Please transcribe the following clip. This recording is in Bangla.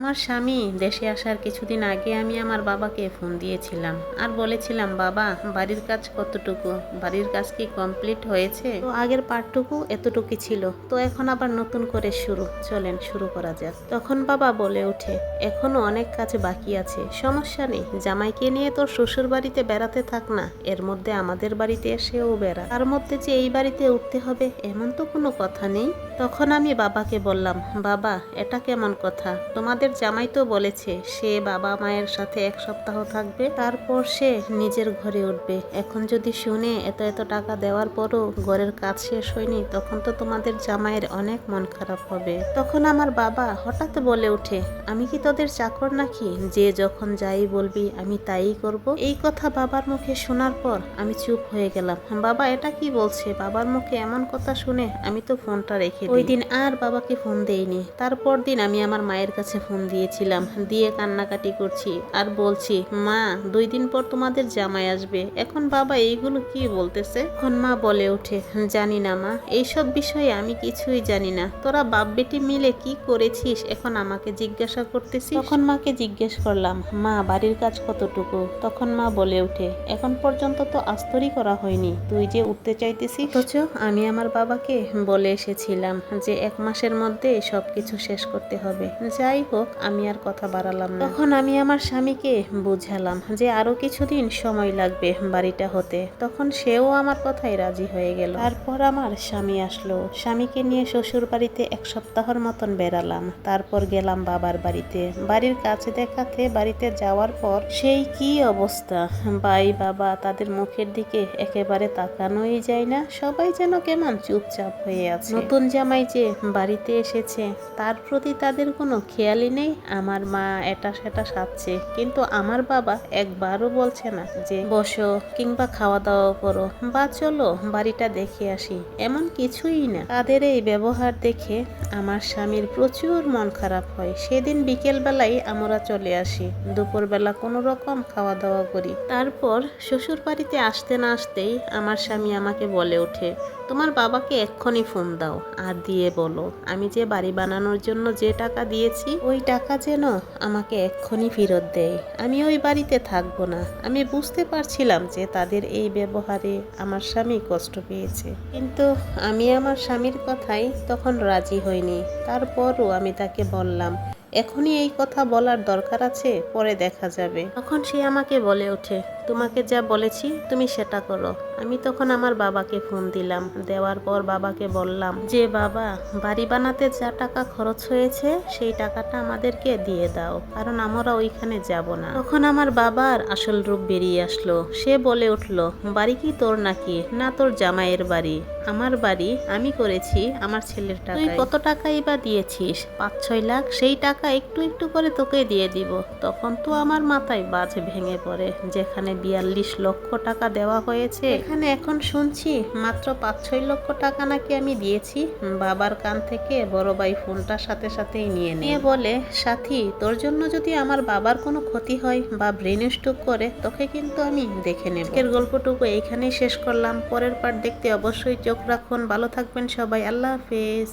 আমার স্বামী দেশে আসার কিছুদিন আগে আমি আমার বাবাকে ফোন দিয়েছিলাম আর বলেছিলাম, বাবা, বাড়ির কাজ কতটুকু? বাড়ির কাজ কি কমপ্লিট হয়েছে তো আগের পার্টটুকু এতটুকু ছিল। তো এখন আবার নতুন করে শুরু। চলেন, শুরু করা যাক। তখন বাবা বলে ওঠে, এখনও অনেক কাজ বাকি আছে। সমস্যা নেই। জামাইকে নিয়ে তোর শ্বশুর বাড়িতে বেড়াতে থাক না। এর মধ্যে আমাদের বাড়িতে এসেও বেড়া। তার মধ্যে যে এই বাড়িতে উঠতে হবে, এমন তো কোনো কথা নেই? তখন আমি বাবাকে বললাম, বাবা, এটা কেমন কথা? তোমাদের জামাই তো বলেছে, সে বাবা মায়ের সাথে এক সপ্তাহ থাকবে, তারপর সে নিজের ঘরে উঠবে। এখন যদি শুনে এত এত টাকা দেওয়ার পরও ঘরের কাজ শেষ হয়নি, তখন তো তোমাদের জামাইয়ের অনেক মন খারাপ হবে। তখন আমার বাবা হঠাৎ বলে ওঠে, আমি কি তোদের চাকর নাকি? যে যখন যাই বলবি, আমি তাই করব। এই কথা বাবার মুখে শোনার পর আমি চুপ হয়ে গেলাম। বাবা এটা কি বলছে? বাবার মুখে এমন কথা শুনে আমি তো ফোনটা রেখে। ওই দিন আর বাবাকে ফোন দেইনি। তারপর দিন আমি আমার মায়ের কাছে ফোন দিয়েছিলাম, দিয়ে কান্নাকাটি করছি আর বলছি, মা, দুই দিন পর তোমাদের জামাই আসবে, এখন বাবা এইগুলো কি বলতেছে? এখন মা বলে ওঠে, জানি না মা, এইসব বিষয়ে আমি কিছুই জানি না, তোরা বাপ বেটি মিলে কি করেছিস এখন আমাকে জিজ্ঞাসা করতেছিস? তখন মাকে জিজ্ঞেস করলাম, মা, বাড়ির কাজ কতটুকু? তখন মা বলে ওঠে, এখন পর্যন্ত তো আস্তরই করা হয়নি, তুই যে উঠতে চাইতেছিস? অথচ আমি আমার বাবাকে বলে এসেছিলাম যে এক মাসের মধ্যে সব কিছু শেষ করতে হবে, যাই হোক আমি আর কথা বাড়ালাম না। তখন আমি আমার স্বামীকে বুঝালাম যে আরও কিছুদিন সময় লাগবে বাড়িটা হতে। তখন সেও আমার কথায় রাজি হয়ে গেল। তারপর আমার স্বামী আসলো। স্বামীকে নিয়ে শ্বশুর বাড়িতে এক সপ্তাহের মতন বেড়ালাম। তারপর গেলাম বাবার বাড়িতে। বাড়ির কাছে দেখাতে বাড়িতে যাওয়ার পর সেই কি অবস্থা? ভাই, বাবা, তাদের মুখের দিকে একেবারে তাকানোই যায় না। সবাই যেন কেমন চুপচাপ হয়ে আছে। নতুন জামাই যে বাড়িতে এসেছে, তার প্রতি তাদের কোনো খেয়ালই নেই আমার মা এটা সেটা সাজছে কিন্তু আমার বাবা একবারও বলছে না যে, বসো কিংবা খাওয়া দাওয়া করো বা চলো বাড়িটা দেখে আসি। এমন কিছুই না। তাদের এই ব্যবহার দেখে আমার স্বামীর প্রচুর মন খারাপ হয়। সেদিন বিকেল বেলায় আমরা চলে আসি। দুপুরবেলা কোনো রকম খাওয়া দাওয়া করি। তারপর শ্বশুর বাড়িতে আসতে না আসতেই আমার স্বামী আমাকে বলে ওঠে, তোমার বাবাকে এক্ষুনি ফোন দাও আর দিয়ে বলো, আমি যে বাড়ি বানানোর জন্য যে টাকা দিয়েছি, ওই টাকা যেন আমাকে এক্ষুনি ফেরত দেয়। আমি ওই বাড়িতে থাকব না। আমি বুঝতে পারছিলাম যে তাদের এই ব্যবহারে আমার স্বামী কষ্ট পেয়েছে। কিন্তু আমি আমার স্বামীর কথাই তখন রাজি হইনি। তারপরও আমি তাকে বললাম এখনই এই কথা বলার দরকার আছে, পরে দেখা যাবে। তখন সে আমাকে বলে ওঠে, তোমাকে যা বলেছি, তুমি সেটা করো। আমি তখন আমার বাবাকে ফোন দিলাম। দেওয়ার পর বাবাকে বললাম যে, বাবা, বাড়ি বানাতে যা টাকা খরচ হয়েছে, সেই টাকাটা আমাদেরকে দিয়ে দাও, কারণ আমরা ওইখানে যাব না। তখন আমার বাবার আসল রূপ বেরিয়ে আসলো। সে বলে উঠল, বাড়ি কি তোর নাকি? না তোর জামাইয়ের বাড়ি। আমার বাড়ি আমি করেছি আমার ছেলের টাকা তুই কত টাকাই বা দিয়েছিস? পাঁচ ছয় লাখ সেই টাকা একটু একটু করে তোকে দিয়ে দিব। তখন তো আমার মাথায় বাজ ভেঙে পড়ে। যেখানে বিয়াল্লিশ লক্ষ টাকা দেওয়া হয়েছে। এখানে এখন শুনছি মাত্র পাঁচ ছয় লক্ষ টাকা নাকি আমি দিয়েছি। বাবার কান থেকে বড় ভাই ফোনটা সাথে সাথেই নিয়ে নিয়ে বলে সাথী তোর জন্য যদি আমার বাবার কোনো ক্ষতি হয় বা ব্রেন স্ট্রোক করে তোকে কিন্তু আমি দেখে নেব। আজকের গল্পটুকু এইখানেই শেষ করলাম। পরের পার্ট দেখতে অবশ্যই চোখ রাখুন। ভালো থাকবেন সবাই। আল্লাহ হাফেজ।